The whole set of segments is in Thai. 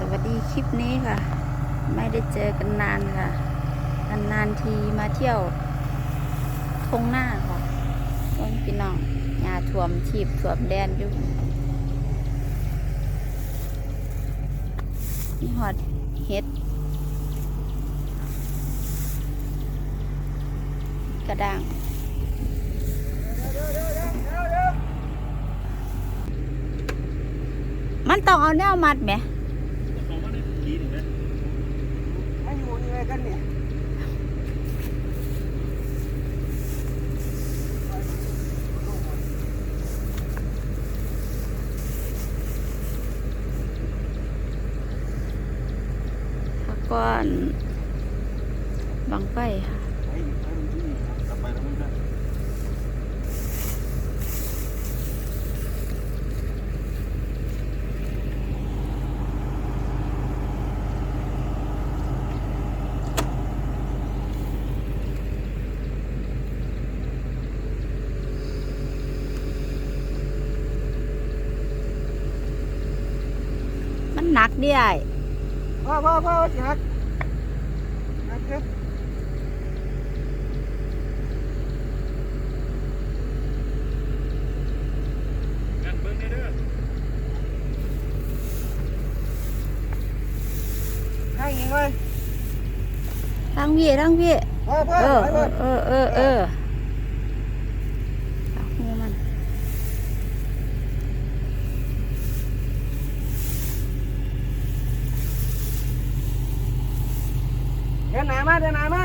สวัสดีคลิปนี้ค่ะ ไม่ได้เจอกันนานค่ะนานๆทีมาเที่ยวทงหน้าค่ะต้นพี่น้องยาท่วมทีบท่วมแดนอยู่นี่หอดเห็ด กระด้างมันต้องเอาแนวมัดไหม ให้อยู่ยังไง กันเนี่ยก้อนบังไฟค่ะ ไปไปที่นี่กลับไปแล้วมึงนะ มันหนัก เดิไอ้พ่อพ่อพ่อสิฮักฮักครับกันเบิ้งได้เด้อให้ยิงเลยทั้งพี่ทั้งพี่พ่อพ่อเออไปเอเลอยเออเออเออเอาหูมัน เดินหนา มาเดินหนามา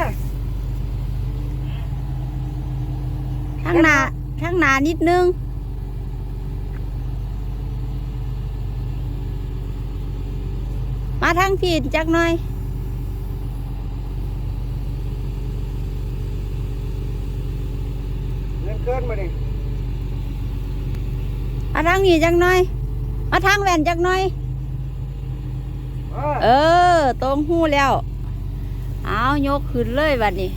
ข้างหน้าข้างหน้านิดนึงมาทางพี่จักหน่อยเดินเกินมาดิมาทางนี้จักหน่อยมาทางแว่นจักหน่อย เออเออตรงหูแล้ว เอายกขึ้นเลยวันนี้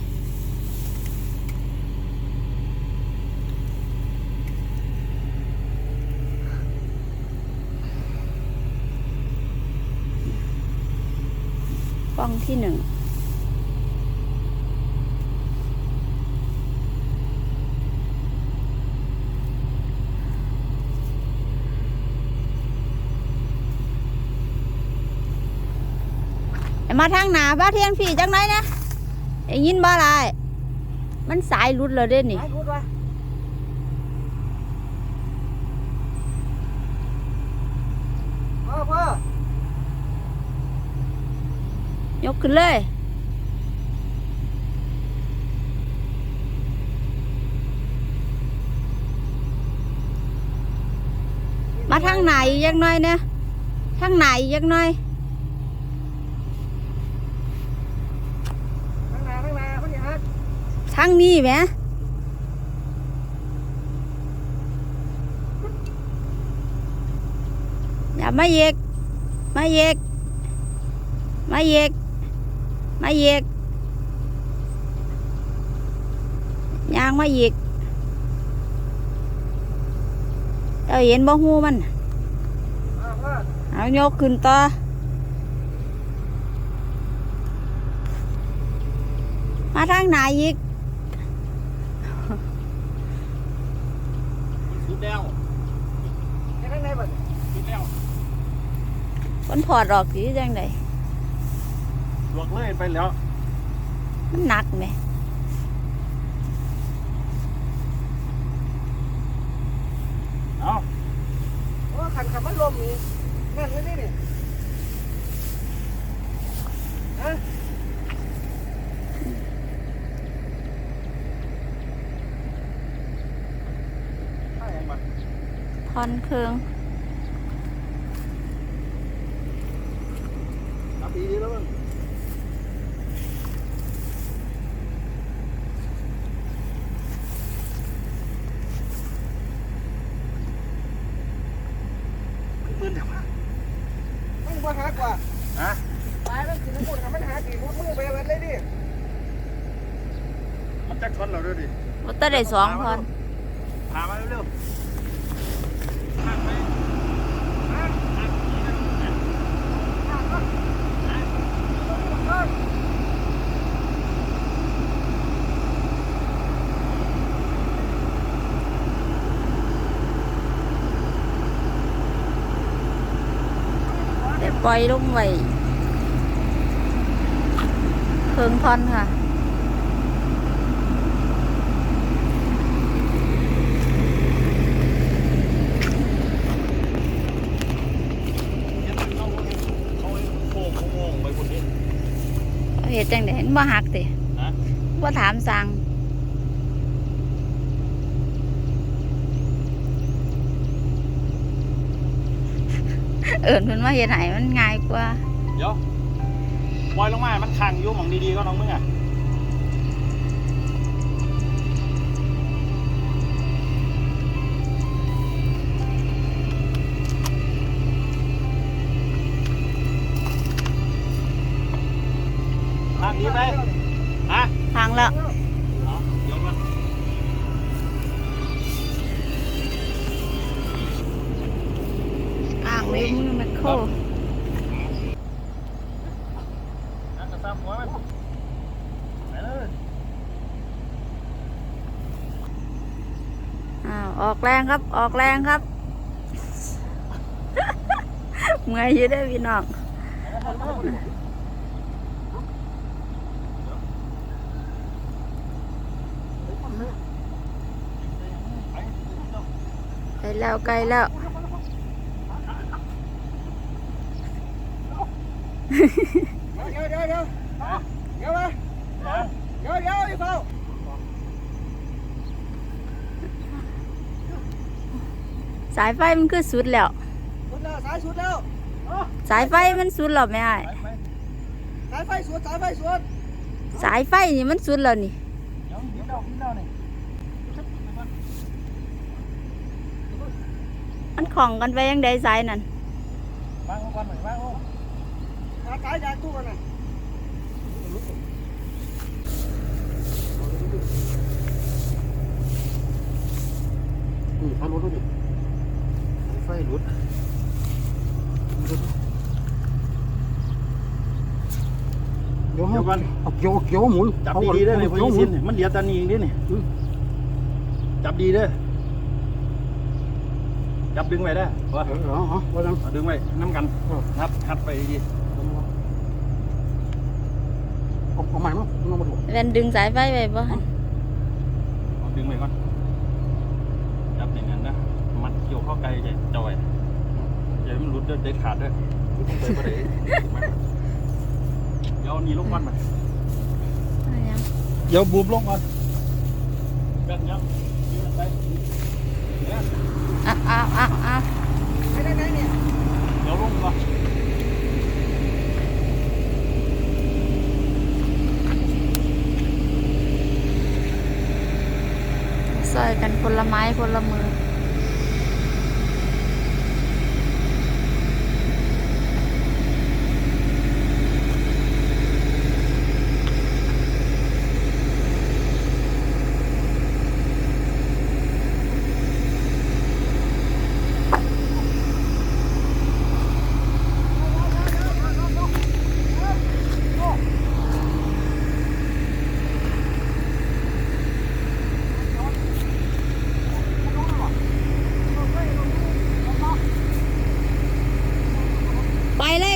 ป้องที่หนึ่ง มาทางหนาบ้าเทียงพี่จังไหนนะไอ้ยินบ่ไรมันสายหลุดเลยเด้นี่ไปพูดวะพ่อพ่อยกขึ้นเลยมาทางไหนยังน้อยเนี่ยทางไหนยังน้อย ข้างหน้าข้างหน้าเขาสิฮัก ทางนี้ไหมอย่ามาเยกมาเยกมาเยกมาเยกยางมาเยกเจ้าเห็นบ่หูมันเอายกขึ้นต่อมาทางไหนอีก มันสุดแล้ว ไปข้างในบ่ สุดแล้ว คนพอดออกสีจังไดลวกเลยไปแล้ว มันหนักไหมเอาโอ้ขันขับมันลมนี่นั่นเลยนี่นี่ฮะข้ายังมาพอนเครื่อง เอาปีนี้แล้วมึง ปืนทำไมามึงมาหากว่าฮะตายแล้วสิพูดกับมันหาดีมุดมือไปวันเลยดิมันจะชนเราด้วยดิรถตะได้สองคนพามาเร็วๆข้างไป ฮะ ข้างนี้นะ ฮะ ปล่อยลงไว้เพิงทอนค่ะเขาโค้งโค้งไปคนนี้เอาเห็ดจังไดเห็นบ่หักติฮะบ่ถามสั่ง เอิญเพิ่นว่าเฮ็ดให้มันง่ายกว่า เดี๋ยวปล่อยลงมา มันขังอยู่หมองดีๆก็น้องมึงอะทางนี้ไป นั่นจะซ้ำหัวมันไปเลยอ้าวออกแรงครับ ออกแรงครับ เมื่อยอยู่ได้พี่น้องไกลแล้วไกลแล้วเดี๋ยว เดี๋ยวเดี๋ยวเดี๋ยวเดี๋ยวเดี๋ยวไอ้เฝ้าสายไฟมันคือสุดแล้ว สุดแล้วสายสุดแล้วสายไฟมันสุดแล้วไม่ไอ้สายไฟสุดสายไฟสุดสายไฟนี่มันสุดแล้วนี่เดี๋ยนี่มันของกันไปยังไดสายนั่นวางก่อนหน่อยวางลงสายสายยาตู้กันน่ะ นี่พันรถดิไฟหลุด เดี๋ยว เดี๋ยว ก่อนเอาเกี่ยวเกี่ยวหมุนจับเอาดีๆเด้อนี่พเกี่ยวอหมุสินนมันเหลียตานีเองเด้อนี่จับดีเด้อจับดึงไว้ได้อว่าเออเอาเอาว่าจังเอาดึงไว้น้ำกันนับหัดไปดีเอาเอาใหม่มั้งเอามาดูแวนดึงสายไฟไปบ่หั่นเอาดึงไว้ก่อนจับอย่างนั้นนะมัดเกี่ยวเข้าไกลใจจอยเดี๋ยวมันหลุดเด้อเด็ดขาดเด้อหลุดลงไปบ่ได้เดี๋ยว เอานี่ลงก่อนมาเอายังเดี๋ยวบูบลงก่อนแบนยังยืนไปเนี่ยอะอะอะอะไปได้ไหนเนี่ยเดี๋ยวลงก่อนซอยกันคนละไม้คนละมือ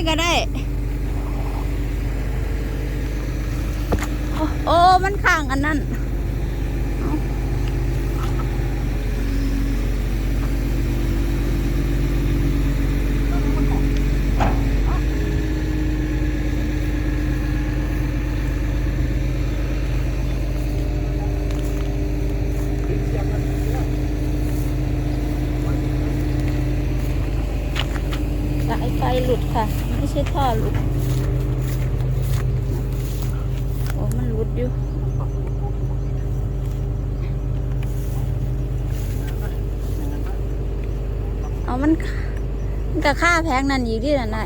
ก็ได้โอ้โอ้ มันข้างอันนั้นสายไฟหลุดค่ะ ใช่ท่อลุดโอ้มันลุดอยู่เอามันมันก็ค่าแพงนั่นอีกดินั่นน่ะ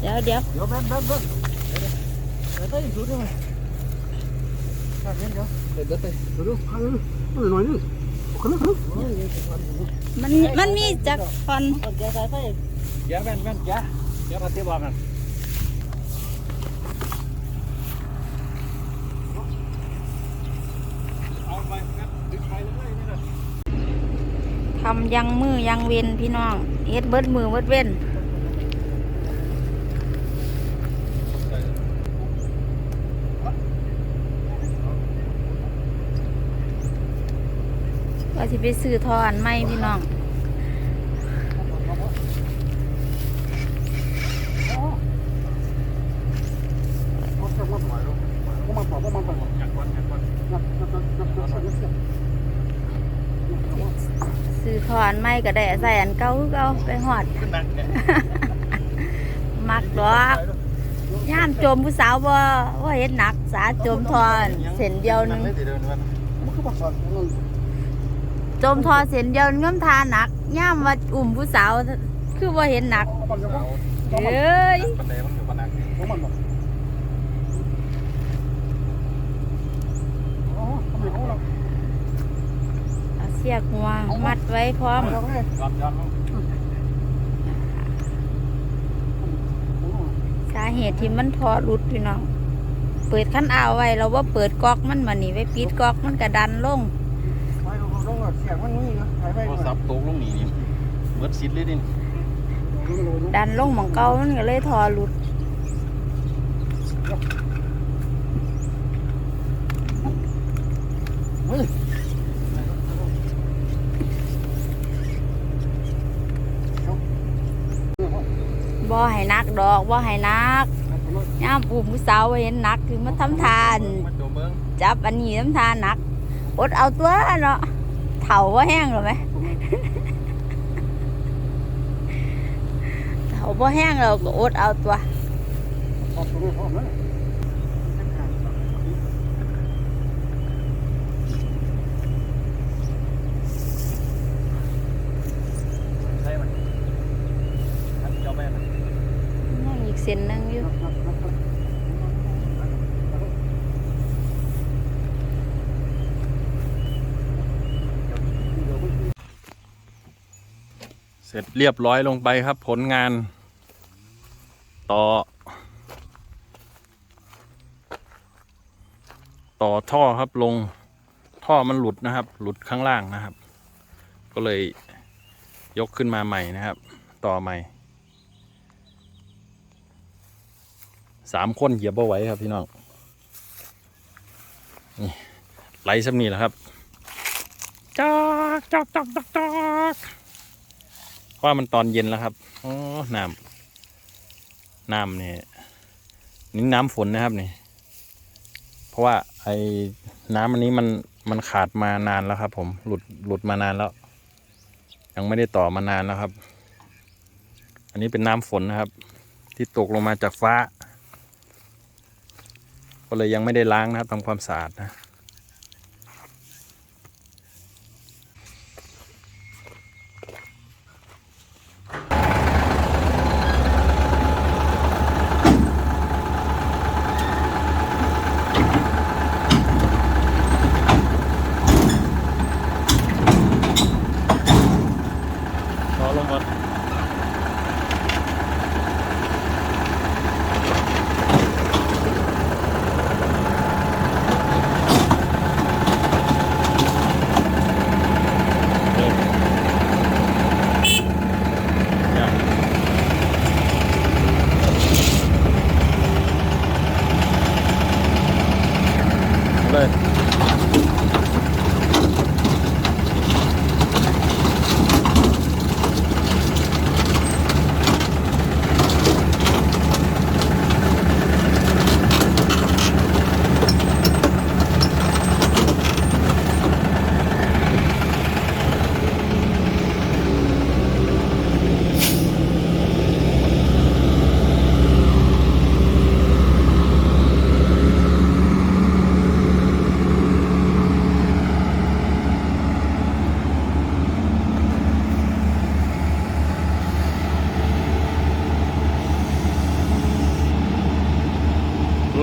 เดี๋ยวเดี๋ยวเดี๋ยวแบนแบนแบนเดี๋ยวเดี๋ยวอีกสุดเลยข้าเห็นเดี๋ยวเดี๋ยวเดี๋ยวเดี๋ยวเดี๋ยวข้างหน่อยนึงมันมันมีจักฟอนแกสายไฟแกแว่นแว่นแก เดี๋ยวพัดที่วทำยังมือยังเวนพี่น้องเอ็ดเบิดมือเบิดเว้นว่าสิไปซื้อทอนไม่พี่น้อง ซื้อนใหม่ก็ได้ใส่อันเก่าเก่าไปหอดหมักดอกย่ามโจมผู้สาวบ่ว่าเฮ็ดหนัก สาโจมทอนเส้นเดียวหนึงไม่ติดเดินวันโจมทอเส้นเดียวเงิมทาหนักย่ามว่าอุ่มผู้สาว คือว่าเห็นหนักเอ้ย ปันไดมันอยู่ปันหนักเอาเสียกหัวมัดไว้พร้อมย้อนย้อนมั้งสาเหตุที่มันทอหลุดพี่น้อง เปิดขั้นเอาวไว้ เราว่าเปิดก๊อกมันมานี่ไว้ปิดก๊อกมันกระดันลงเสียงมันนี่นะหายไปโทรศัพท์ตกลงนี่นี่เบิดซิดเลยดิดันลงหมองเก่ามันก็เลยทอหลุด บ่ให้นักดอกบ่ให้นักย่ามปุ่มผู้สาวเห็นหนักคือมาทำทาน จับอันนี้ทำทานหนักอดเอาตัวเนาะเถาว่าแห้งหรือไหมเถาว่าแห้งเราก็อดเอาตัว ใช่มันอันเจ้าแม่มัน ยังอีกเส้นหนึงอยู่ เส ร็จเรียบร้อยลงไปครับ ผลงาน ต่อ ต่อท่อครับลงท่อมันหลุดนะครับ หลุดข้างล่างนะครับ ก็เลยยกขึ้นมาใหม่นะครับ ต่อใหม่สามคนเหยียบเอาไว้ครับพี่น้องนี่ไหลสันี่แหละครับจอกจอกจอกจอกจอก เพราะมันตอนเย็นแล้วครับอ๋อน้ำน้ำเนี่ยนี่น้ำฝนนะครับนี่ เพราะว่าไอ้น้ำอันนี้มันมันขาดมานานแล้วครับ ผมหลุดหลุดมานานแล้ว ยังไม่ได้ต่อมานานแล้วครับ อันนี้เป็นน้ำฝนนะครับ ที่ตกลงมาจากฟ้า ก็เลยยังไม่ได้ล้างนะครับทำความสะอาดนะ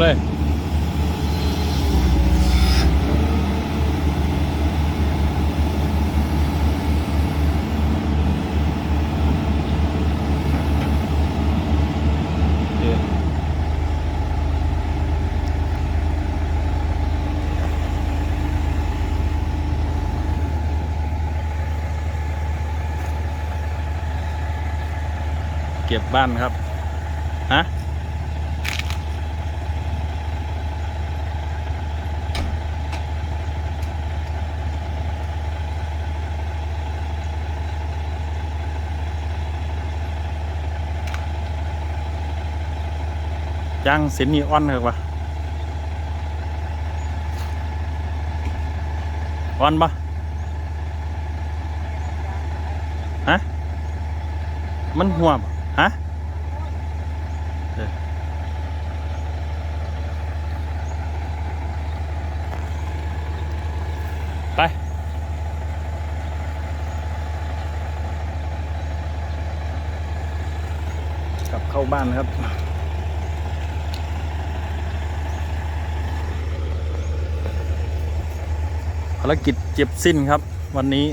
เลย เก็บบ้านครับ ฮะ ยางเส้นนีอ่อนเหรอวะอ่อนปะฮะ มันหัวบฮะไปกลับเข้าบ้านครับ ภารกิจเจ็บสิ้นครับวันนี้